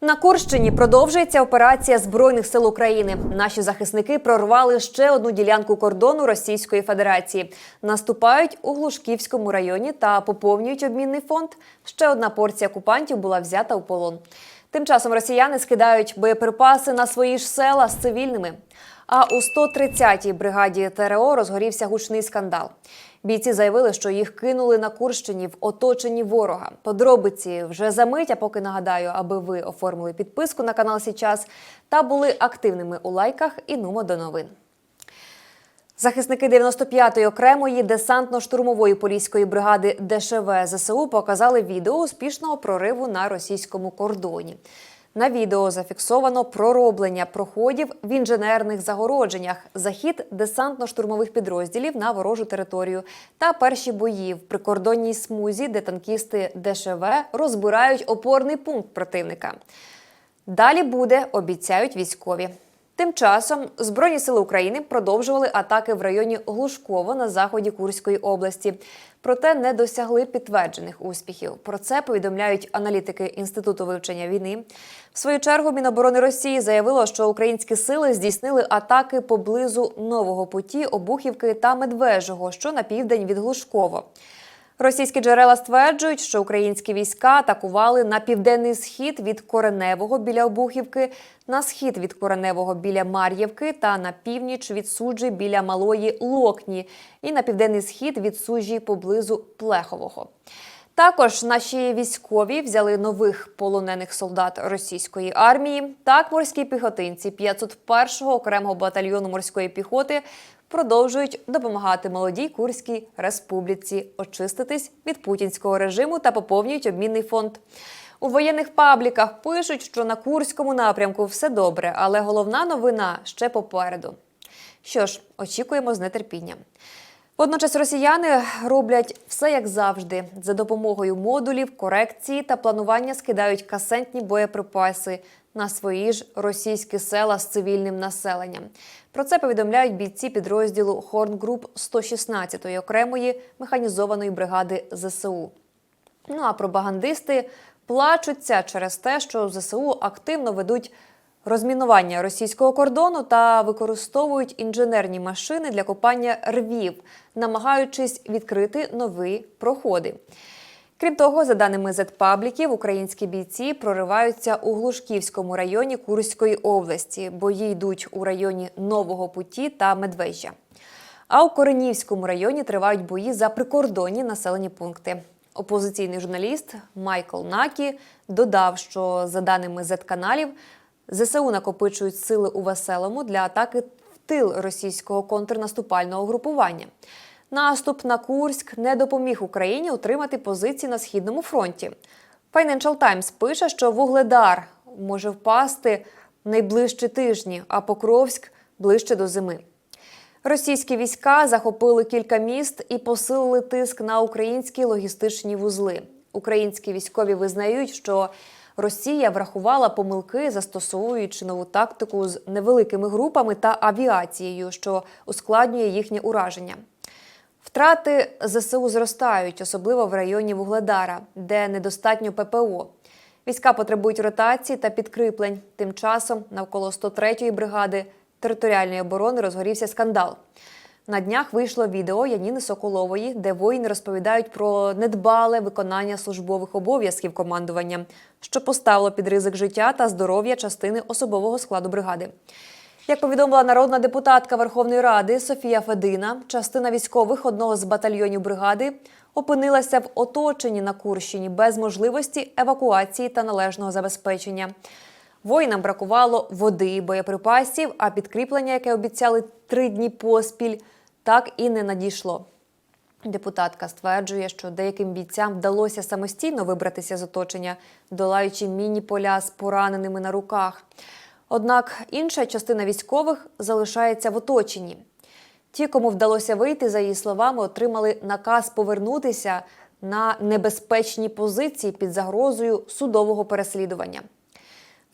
На Курщині продовжується операція збройних сил України. Наші захисники прорвали ще одну ділянку кордону Російської Федерації. Наступають у Глушківському районі та поповнюють обмінний фонд. Ще одна порція окупантів була взята у полон. Тим часом росіяни скидають боєприпаси на свої ж села з цивільними. А у 130-й бригаді ТРО розгорівся гучний скандал. Бійці заявили, що їх кинули на Курщині в оточенні ворога. Подробиці вже за мить, а поки нагадаю, аби ви оформили підписку на канал Січас та були активними у лайках і нумо до новин. Захисники 95-ї окремої десантно-штурмової поліської бригади ДШВ ЗСУ показали відео успішного прориву на російському кордоні. На відео зафіксовано пророблення проходів в інженерних загородженнях, захід десантно-штурмових підрозділів на ворожу територію та перші бої в прикордонній смузі, де танкісти ДШВ розбирають опорний пункт противника. Далі буде, обіцяють військові. Тим часом Збройні сили України продовжували атаки в районі Глушково на заході Курської області, проте не досягли підтверджених успіхів. Про це повідомляють аналітики Інституту вивчення війни. В свою чергу Міноборони Росії заявило, що українські сили здійснили атаки поблизу Нового путі, Обухівки та Медвежого, що на південь від Глушково. Російські джерела стверджують, що українські війська атакували на південний схід від Кореневого біля Обухівки, на схід від Кореневого біля Мар'ївки та на північ від суджі біля Малої Локні і на південний схід від сужі поблизу Плехового. Також наші військові взяли нових полонених солдат російської армії. Так, морські піхотинці 501-го окремого батальйону морської піхоти продовжують допомагати молодій Курській республіці очиститись від путінського режиму та поповнюють обмінний фонд. У воєнних пабліках пишуть, що на Курському напрямку все добре, але головна новина ще попереду. Що ж, очікуємо з нетерпінням. Водночас росіяни роблять все як завжди. За допомогою модулів, корекції та планування скидають касентні боєприпаси на свої ж російські села з цивільним населенням. Про це повідомляють бійці підрозділу Хорнгруп 116-ї окремої механізованої бригади ЗСУ. Ну а пропагандисти плачуться через те, що ЗСУ активно ведуть розмінування російського кордону та використовують інженерні машини для копання рвів, намагаючись відкрити нові проходи. Крім того, за даними зетпабліків, українські бійці прориваються у Глушківському районі Курської області. Бої йдуть у районі Нового Путі та Медвежжя. А у Коренівському районі тривають бої за прикордонні населені пункти. Опозиційний журналіст Майкл Накі додав, що за даними зет-каналів, ЗСУ накопичують сили у Веселому для атаки в тил російського контрнаступального групування. Наступ на Курськ не допоміг Україні утримати позиції на східному фронті. Financial Times пише, що Вугледар може впасти найближчі тижні, а Покровськ ближче до зими. Російські війська захопили кілька міст і посилили тиск на українські логістичні вузли. Українські військові визнають, що Росія врахувала помилки, застосовуючи нову тактику з невеликими групами та авіацією, що ускладнює їхнє ураження. Втрати ЗСУ зростають, особливо в районі Вугледара, де недостатньо ППО. Війська потребують ротації та підкріплень. Тим часом навколо 103-ї бригади територіальної оборони розгорівся скандал. На днях вийшло відео Яніни Соколової, де воїни розповідають про недбале виконання службових обов'язків командування, що поставило під ризик життя та здоров'я частини особового складу бригади. Як повідомила народна депутатка Верховної Ради Софія Федина, частина військових одного з батальйонів бригади опинилася в оточенні на Курщині без можливості евакуації та належного забезпечення. Воїнам бракувало води, боєприпасів, а підкріплення, яке обіцяли три дні поспіль, так і не надійшло. Депутатка стверджує, що деяким бійцям вдалося самостійно вибратися з оточення, долаючи міні-поля з пораненими на руках. Однак інша частина військових залишається в оточенні. Ті, кому вдалося вийти, за її словами, отримали наказ повернутися на небезпечні позиції під загрозою судового переслідування.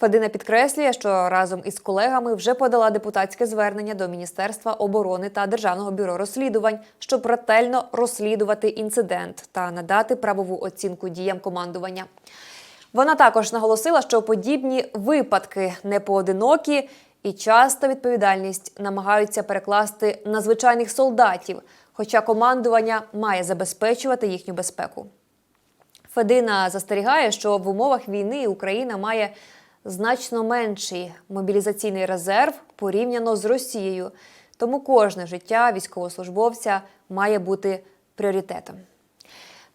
Федина підкреслює, що разом із колегами вже подала депутатське звернення до Міністерства оборони та Державного бюро розслідувань, щоб ретельно розслідувати інцидент та надати правову оцінку діям командування. Вона також наголосила, що подібні випадки не поодинокі і часто відповідальність намагаються перекласти на звичайних солдатів, хоча командування має забезпечувати їхню безпеку. Федина застерігає, що в умовах війни Україна має значно менший мобілізаційний резерв порівняно з Росією. Тому кожне життя військовослужбовця має бути пріоритетом.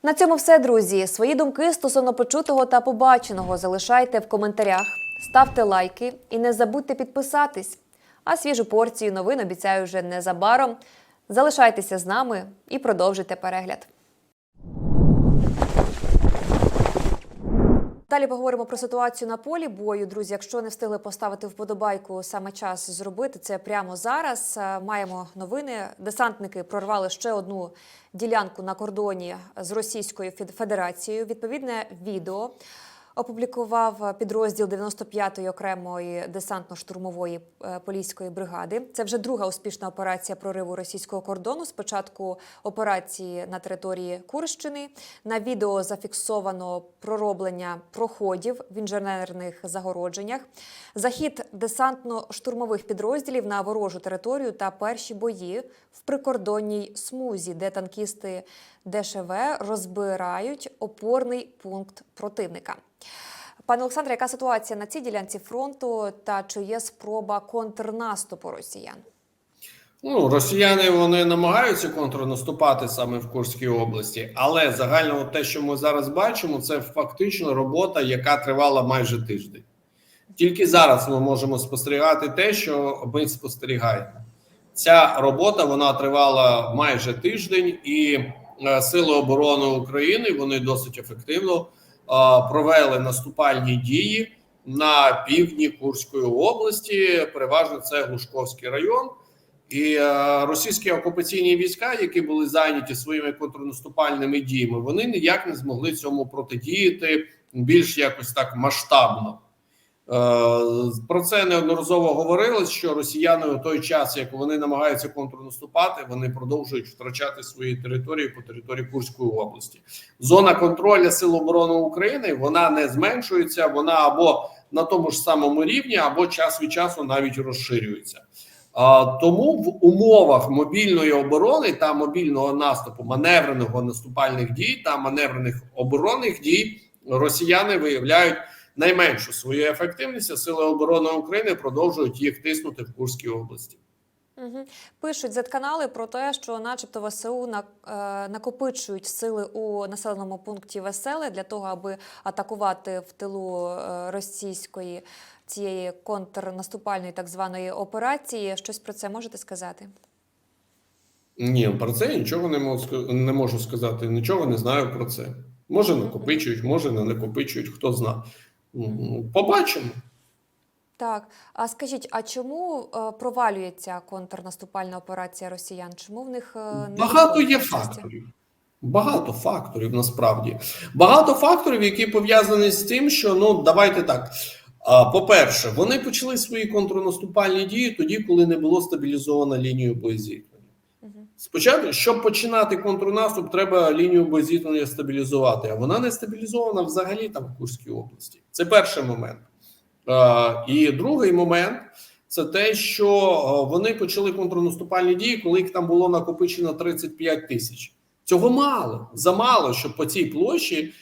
На цьому все, друзі. Свої думки стосовно почутого та побаченого залишайте в коментарях, ставте лайки і не забудьте підписатись. А свіжу порцію новин обіцяю вже незабаром. Залишайтеся з нами і продовжуйте перегляд. Далі поговоримо про ситуацію на полі бою. Друзі, якщо не встигли поставити вподобайку, саме час зробити це прямо зараз. Е, Маємо новини. Десантники прорвали ще одну ділянку на кордоні з Російською Федерацією. Відповідне відео опублікував підрозділ 95-ї окремої десантно-штурмової е, поліської бригади. Це вже друга успішна операція прориву російського кордону. Спочатку операції на території Курщини. На відео зафіксовано пророблення проходів в інженерних загородженнях, захід десантно-штурмових підрозділів на ворожу територію та перші бої в прикордонній смузі, де танкісти ДШВ розбирають опорний пункт противника. Пане Олександре, яка ситуація на цій ділянці фронту та чи є спроба контрнаступу росіян? Ну, росіяни вони намагаються контрнаступати саме в Курській області, але загально те, що ми зараз бачимо, це фактично робота, яка тривала майже тиждень. Тільки зараз ми можемо спостерігати те, що ми спостерігаємо. Ця робота вона тривала майже тиждень, і Сили оборони України вони досить ефективно е, провели наступальні дії на півдні Курської області. Переважно це Глушковський район. І е, російські окупаційні війська, які були зайняті своїми контрнаступальними діями, вони ніяк не змогли цьому протидіяти більш якось так масштабно. Е, про це неодноразово говорилось, що росіяни у той час, як вони намагаються контрнаступати, вони продовжують втрачати свої території по території Курської області. Зона контролю Сил оборони України вона не зменшується, вона або на тому ж самому рівні, або час від часу навіть розширюється. Тому в умовах мобільної оборони та мобільного наступу, маневреного наступальних дій та маневрених оборонних дій росіяни виявляють найменшу свою ефективність. а Сили оборони України продовжують їх тиснути в Курській області. Угу. Пишуть Z-канали про те, що, начебто, ВСУ на, е, накопичують сили у населеному пункті Веселе для того, аби атакувати в тилу е, російської цієї контрнаступальної так званої операції. Щось про це можете сказати? Ні, про це я нічого не можу, не можу сказати. Нічого не знаю про це. Може накопичують, може не накопичують, хто зна. Побачимо. Так, а скажіть, а чому е, провалюється контрнаступальна операція росіян? Чому в них е, не Багато є факторів. Багато факторів насправді. Багато факторів, які пов'язані з тим, що ну давайте так. По-перше, вони почали свої контрнаступальні дії тоді, коли не було стабілізовано лінію боєзіткнення. Спочатку, щоб починати контрнаступ, треба лінію боєзіткнення стабілізувати. А вона не стабілізована взагалі там в Курській області. Це перший момент. І другий момент це те, що вони почали контрнаступальні дії, коли їх там було накопичено 35 тисяч. Цього мало замало, щоб по цій площі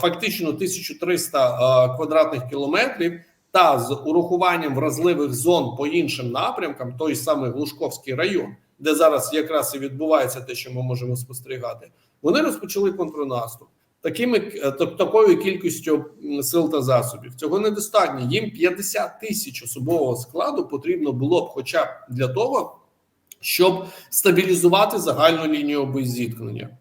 фактично 1300 е, квадратних кілометрів. Та з урахуванням вразливих зон по іншим напрямкам, той самий Глушковський район, де зараз якраз і відбувається те, що ми можемо спостерігати, вони розпочали контрнаступ такими е, такою кількістю сил та засобів. Цього недостатньо. Їм 50 тисяч особового складу потрібно було б, хоча б для того, щоб стабілізувати загальну лінію боєзіткнення.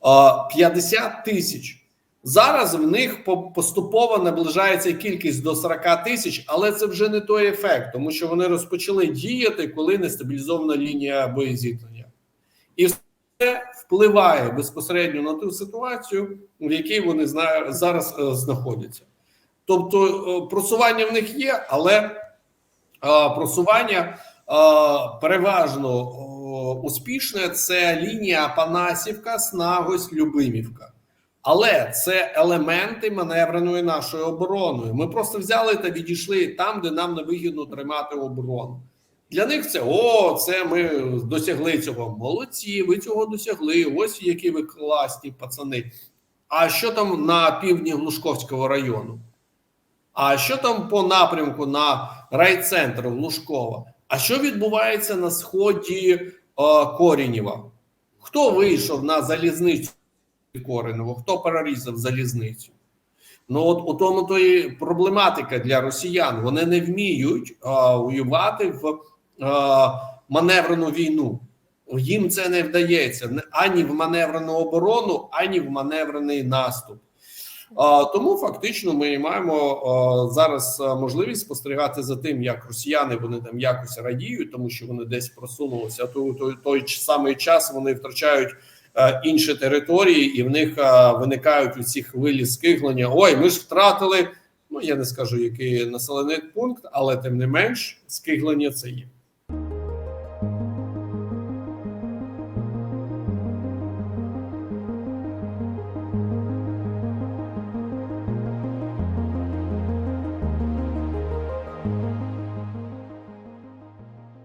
А, 50 тисяч. Зараз в них поступово наближається кількість до 40 тисяч, але це вже не той ефект, тому що вони розпочали діяти, коли не стабілізована лінія боєзіткнення. І це впливає безпосередньо на ту ситуацію, в якій вони зараз е, знаходяться. Тобто е, просування в них є, але е, просування переважно успішне це лінія Панасівка, Снагось, Любимівка. Але це елементи маневреної нашої оборони. Ми просто взяли та відійшли там, де нам не вигідно тримати оборону. Для них це о, це ми досягли цього. Молодці, ви цього досягли. Ось які ви класні пацани. А що там на півдні Глушковського району? А що там по напрямку на райцентр Глушкова? А що відбувається на сході е, Корінєва? Хто вийшов на залізницю Коренево? Хто перерізав залізницю? Ну, от у тому то і проблематика для росіян. Вони не вміють а, воювати в а, маневрену війну. Їм це не вдається ані в маневрену оборону, ані в маневрений наступ. А, тому фактично ми маємо а, зараз можливість спостерігати за тим, як росіяни вони там якось радіють, тому що вони десь просунулися. А той, той, той самий час вони втрачають інші території, і в них е, виникають у ці хвилі скиглення. Ой, ми ж втратили. Ну я не скажу, який населений пункт, але тим не менш, скиглення це є.